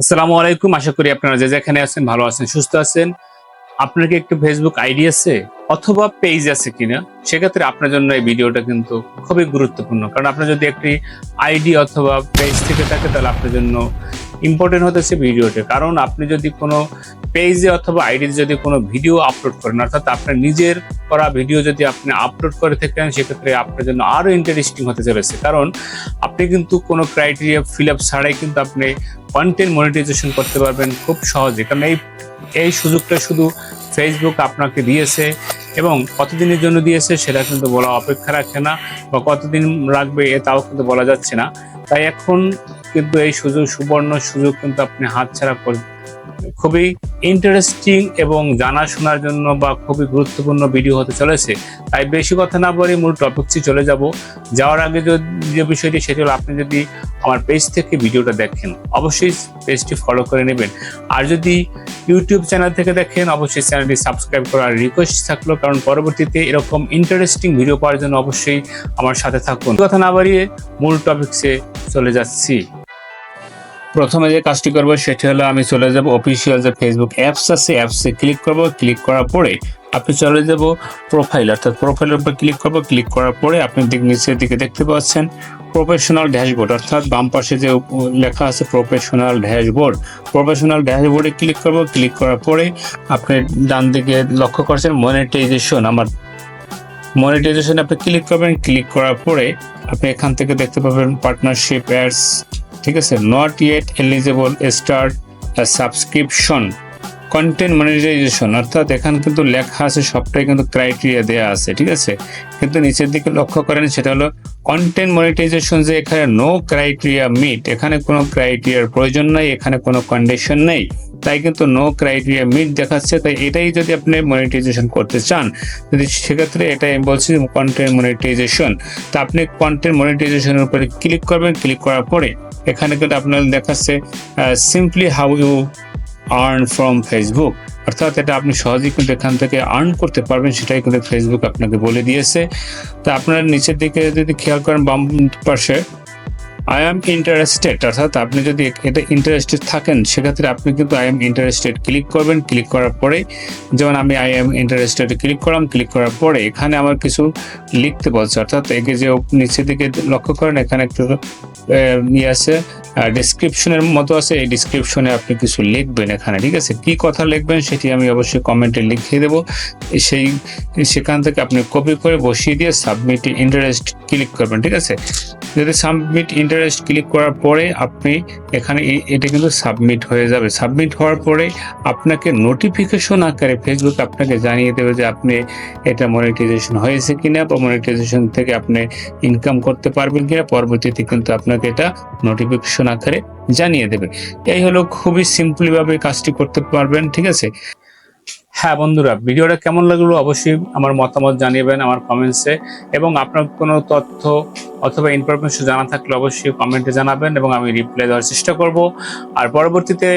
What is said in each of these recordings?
আসসালামু আলাইকুম। আশা করি আপনারা যে যেখানে আছেন ভালো আছেন, সুস্থ আছেন। আপনার কি একটু ফেসবুক আইডি আছে অথবা পেজ আছে কিনা, সেক্ষেত্রে আপনার জন্য এই ভিডিওটা কিন্তু খুবই গুরুত্বপূর্ণ। কারণ আপনার যদি একটি আইডি অথবা পেজ থেকে থাকে, তাহলে আপনার জন্য ইম্পর্টেন্ট হতেছে ভিডিওটা কারণ আপনি যদি কোনো পেজে অথবা আইডিতে যদি কোনো ভিডিও আপলোড করেন, অর্থাৎ আপনার নিজের করা ভিডিও যদি আপনি আপলোড করে থাকেন, সেক্ষেত্রে আপনার জন্য আরও ইন্টারেস্টিং হতে চলেছে। কারণ আপনি কিন্তু কোনো ক্রাইটেরিয়া ফিল আপ ছাড়াই কিন্তু আপনি কন্টেন্ট মনিটাইজেশন করতে পারবেন খুব সহজে। কারণ এই এই সুযোগটা শুধু ফেসবুক আপনাকে দিয়েছে এবং কতদিনের জন্য দিয়েছে সেটা কিন্তু বলা অপেক্ষা রাখে না বা কতদিন রাখবে এ তাও কিন্তু বলা যাচ্ছে না। তাই এখন কিন্তু এই সুযোগ, সুবর্ণ সুযোগ কিন্তু আপনি হাতছাড়া করে খুবই ইন্টারেস্টিং এবং জানা শোনার জন্য বা খুবই গুরুত্বপূর্ণ ভিডিও হতে চলেছে। তাই বেশি কথা না বলে মূল টপিকসে চলে যাব। যাওয়ার আগে যে বিষয়টি, সেটি হলো আপনি যদি আমার পেজ থেকে ভিডিওটা দেখেন, অবশ্যই পেজটি ফলো করে নেবেন। আর যদি ইউটিউব চ্যানেল থেকে দেখেন, অবশ্যই চ্যানেলটি সাবস্ক্রাইব করার রিকোয়েস্ট থাকল, কারণ পরবর্তীতে এরকম ইন্টারেস্টিং ভিডিও পাওয়ার জন্য অবশ্যই আমার সাথে থাকুন। কথা না বাড়িয়ে মূল টপিকসে চলে যাচ্ছি। প্রথমে যে কাজটি করব সেটি হলো আমি চলে যাব অফিসিয়াল যে ফেসবুক অ্যাপস আছে অ্যাপসে ক্লিক করব। ক্লিক করার পরে আপনি চলে যাব প্রোফাইল অর্থাৎ প্রোফাইলের উপর ক্লিক করব। ক্লিক করার পরে আপনি দিক নিচের দিকে দেখতে পাচ্ছেন প্রফেশনাল ড্যাশবোর্ড অর্থাৎ বাম পাশে যে লেখা আছে প্রফেশনাল ড্যাশবোর্ড প্রফেশনাল ড্যাশবোর্ডে ক্লিক করব। ক্লিক করার পরে আপনি ডান দিকে লক্ষ্য করছেন মনিটাইজেশন আমার মনিটাইজেশন আপনি ক্লিক করবেন। ক্লিক করার পরে আপনি এখান থেকে দেখতে পাবেন পার্টনারশিপ অ্যাডস ঠিক আছে? Not yet eligible start subscription content monetization অর্থাৎ এখানে কিন্তু লেখা আছে, সবটাই কিন্তু ক্রাইটেরিয়া দেওয়া আছে, ঠিক আছে? কিন্তু নিচের দিকে লক্ষ্য করেন, সেটা হলো কন্টেন্ট মনিটাইজেশন যে এখানে নো ক্রাইটেরিয়া মিট এখানে কোনো ক্রাইটেরিয়ার প্রয়োজন নাই, এখানে কোনো কন্ডিশন নেই। তাই কিন্তু নো ক্রাইটেরিয়া মিট দেখাচ্ছে, তাই এটাই যদি আপনি মনিটাইজেশন করতে চান, যদি সেক্ষেত্রে এটাই আমি বলছি কন্টেন্ট মনিটাইজেশন তা আপনি কন্টেন্ট মনিটাইজেশনের উপরে ক্লিক করবেন ক্লিক করার পরে এখানে কিন্তু আপনার দেখাচ্ছে simply how you earn from Facebook অর্থাৎ এটা আপনি সহজেই কিন্তু এখান থেকে আর্ন করতে পারবেন, সেটাই কিন্তু ফেসবুক আপনাকে বলে দিয়েছে। তা আপনার নিচের দিকে যদি খেয়াল করেন, বাম পাশে আই এম ইন্টারেস্টেড অর্থাৎ আপনি যদি এটা ইন্টারেস্টেড থাকেন, সেক্ষেত্রে আপনি কিন্তু আই এম ইন্টারেস্টেড ক্লিক করবেন। ক্লিক করার পরে, যেমন আমি আই এম ইন্টারেস্টেড ক্লিক করলাম ক্লিক করার পরে এখানে আমার কিছু লিখতে বলছে। অর্থাৎ একে যে নিচের দিকে লক্ষ্য করেন, এখানে একটু Em, niyesi ডিসক্রিপশনের মতো আছে, এই ডিসক্রিপশনে আপনি কিছু লিখবেন এখানে, ঠিক আছে? কি কথা লিখবেন সেটি আমি অবশ্যই কমেন্টে লিখিয়ে দেবো। সেই, সেখান থেকে আপনি কপি করে বসিয়ে দিয়ে সাবমিট ইন্টারেস্ট ক্লিক করবেন, ঠিক আছে? যদি সাবমিট ইন্টারেস্ট ক্লিক করার পরে আপনি এখানে এটা কিন্তু সাবমিট হয়ে যাবে। সাবমিট হওয়ার পরে আপনাকে নোটিফিকেশন আকারে ফেসবুক আপনাকে জানিয়ে দেবে যে আপনি এটা মনিটাইজেশন হয়েছে কিনা বা মনিটাইজেশন থেকে আপনি ইনকাম করতে পারবেন কিনা। পরবর্তীতে কিন্তু আপনাকে এটা নোটিফিকেশন আকারে জানিয়ে দেবে। এই হলো খুবই সিম্পলি ভাবে কাজটি করতে পারবেন, ঠিক আছে? হ্যাঁ বন্ধুরা, ভিডিওটা কেমন লাগল অবশ্যই আমার মতামত জানিয়েবেন আমার কমেন্টসে এবং আপনার কোনো তথ্য অথবা ইনফরমেশন জানা থাকলে অবশ্যই কমেন্টে জানাবেন এবং আমি রিপ্লাই দেওয়ার চেষ্টা করব। আর পরবর্তীতে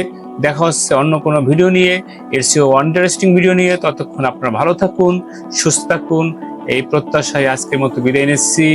দেখা হচ্ছে অন্য কোনো ভিডিও নিয়ে এর চেয়েও ইন্টারেস্টিং ভিডিও নিয়ে। ততক্ষণ আপনারা ভালো থাকুন, সুস্থ থাকুন। এই প্রত্যাশায় আজকের মতো বিদায় নিচ্ছি।